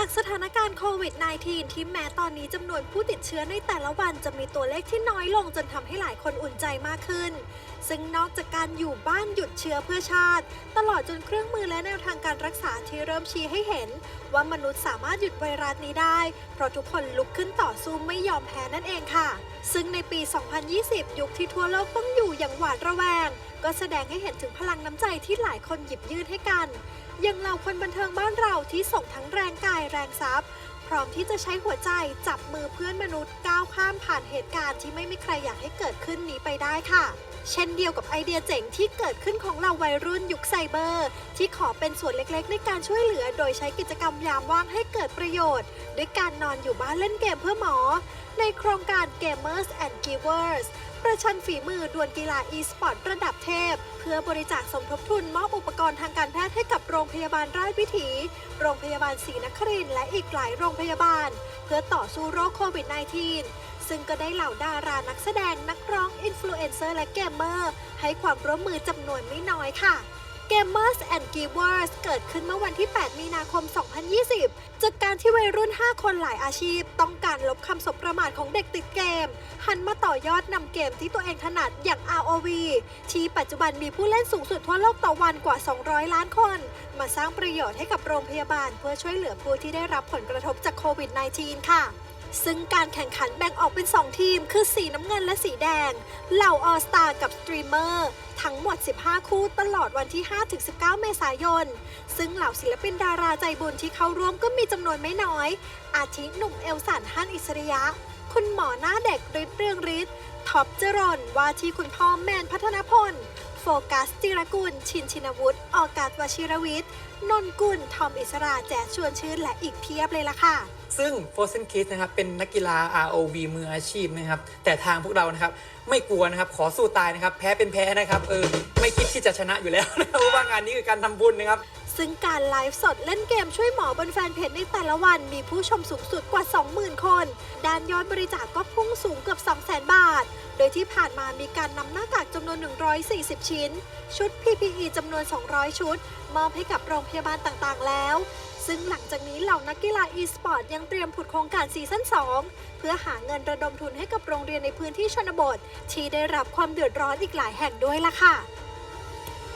จากสถานการณ์โควิด -19 ที่แม้ตอนนี้จำนวนผู้ติดเชื้อในแต่ละวันจะมีตัวเลขที่น้อยลงจนทำให้หลายคนอุ่นใจมากขึ้น ซึ่งนอกจากการอยู่บ้านหยุดเชื้อเพื่อชาติ ตลอดจนเครื่องมือและแนวทางการรักษาที่เริ่มชี้ให้เห็น ว่ามนุษย์สามารถหยุดไวรัสนี้ได้ เพราะทุกคนลุกขึ้นต่อสู้ไม่ยอมแพ้นั่นเองค่ะ ซึ่งในปี 2020 ยุคที่ทั่วโลกต้องอยู่อย่างหวาดระแวง ก็แสดงให้เห็นถึงพลังน้ำใจที่หลายคนหยิบยื่นให้กันย่างเหล่าคนบันเทิงบ้านเราที่ส่งทั้งแรงกายแรงทรัพย์ พร้อมที่จะใช้หัวใจจับมือเพื่อนมนุษย์ก้าวข้ามผ่านเหตุการณ์ที่ไม่มีใครอยากให้เกิดขึ้นนี้ไปได้ค่ะ เช่นเดียวกับไอเดียเจ๋งที่เกิดขึ้นของเราวัยรุ่นยุคไซเบอร์ ที่ขอเป็นส่วนเล็กๆ ในการช่วยเหลือ โดยใช้กิจกรรมยามว่างให้เกิดประโยชน์ด้วยการนอนอยู่บ้านเล่นเกมเพื่อหมอ ในโครงการ Gamers and Givers ประชันฝีมือดวลกีฬา e-sport ระดับเทพ เพื่อบริจาคสมทบทุนมอบอุปกรณ์ทางการแพทย์ให้กับโรงพยาบาลราชวิถี โรงพยาบาลศรีนครินและอีกหลายโรงพยาบาล เพื่อต่อสู้โรคโควิด -19 ซึ่งก็ได้เหล่าดารานักแสดงนักร้องอินฟลูเอนเซอร์และเกมเมอร์ให้ความร่วมมือจำนวนไม่น้อยค่ะ Gamers and Givers เกิดขึ้นเมื่อวันที่ 8 มีนาคม 2020 ยรุ่น 5 คนหลายอาชีพ ต้องการลบคำสบประมาทของเด็กติดเกม หันมาต่อยอดนำเกมที่ตัวเองถนัดอย่าง ROV ที่ปัจจุบันมีผู้เล่นสูงสุดทั่วโลกต่อวันกว่า 200 ล้านคน มาสร้างประโยชน์ให้กับโรงพยาบาล เพื่อช่วยเหลือผู้ที่ได้รับผลกระทบจากโควิด -19 ค่ะซึ่งการแข่งขันแบ่งออกเป็น 2 ทีม คือสีน้ำเงินและสีแดง เหล่าออสตากับสตรีมเมอร์ ทั้งหมด 15 คู่ตลอดวันที่ 5-19 เมษายน ซึ่งเหล่าศิลปินดาราใจบุญที่เข้าร่วมก็มีจำนวนไม่น้อย อาทิหนุ่มเอลสันฮันอิสริยะ คุณหมอหน้าเด็กฤทธิ์เรืองฤทธิ์ท็อปเจรนว่าที่คุณพ่อแมนพัฒนพลโฟกัสจิรกุล ชินชินวุฒิออกาศวชิรวิทย์ นนกุล ทอมอิสราแจชวนชื่นและอีกเพียบเลยล่ะค่ะ ซึ่ง Frozen Kids นะครับเป็นนักกีฬา ROV มืออาชีพนะครับแต่ทางพวกเรานะครับไม่กลัวนะครับขอสู้ตายนะครับแพ้เป็นแพ้นะครับเออไม่คิดที่จะชนะอยู่แล้วนะครับเพราะว่างานนี้คือการทำบุญนะครับซึ่งการไลฟ์สดเล่นเกมช่วยหมอบนแฟนเพจในแต่ละวันมีผู้ชมสูงสุดกว่า 20,000 คน ด้านยอดบริจาคกก็พุ่งสูงเกือบ 200,000 บาท โดยที่ผ่านมามีการนำหน้ากากจำนวน 140 ชิ้น ชุด PPE จำนวน 200 ชุด มอบให้กับโรงพยาบาลต่างๆ แล้ว ซึ่งหลังจากนี้เหล่านักกีฬา e-sport ยังเตรียมผุดโครงการซีซั่น2 เพื่อหาเงินระดมทุนให้กับโรงเรียนในพื้นที่ชนบท ที่ได้รับความเดือดร้อนอีกหลายแห่งด้วยล่ะค่ะ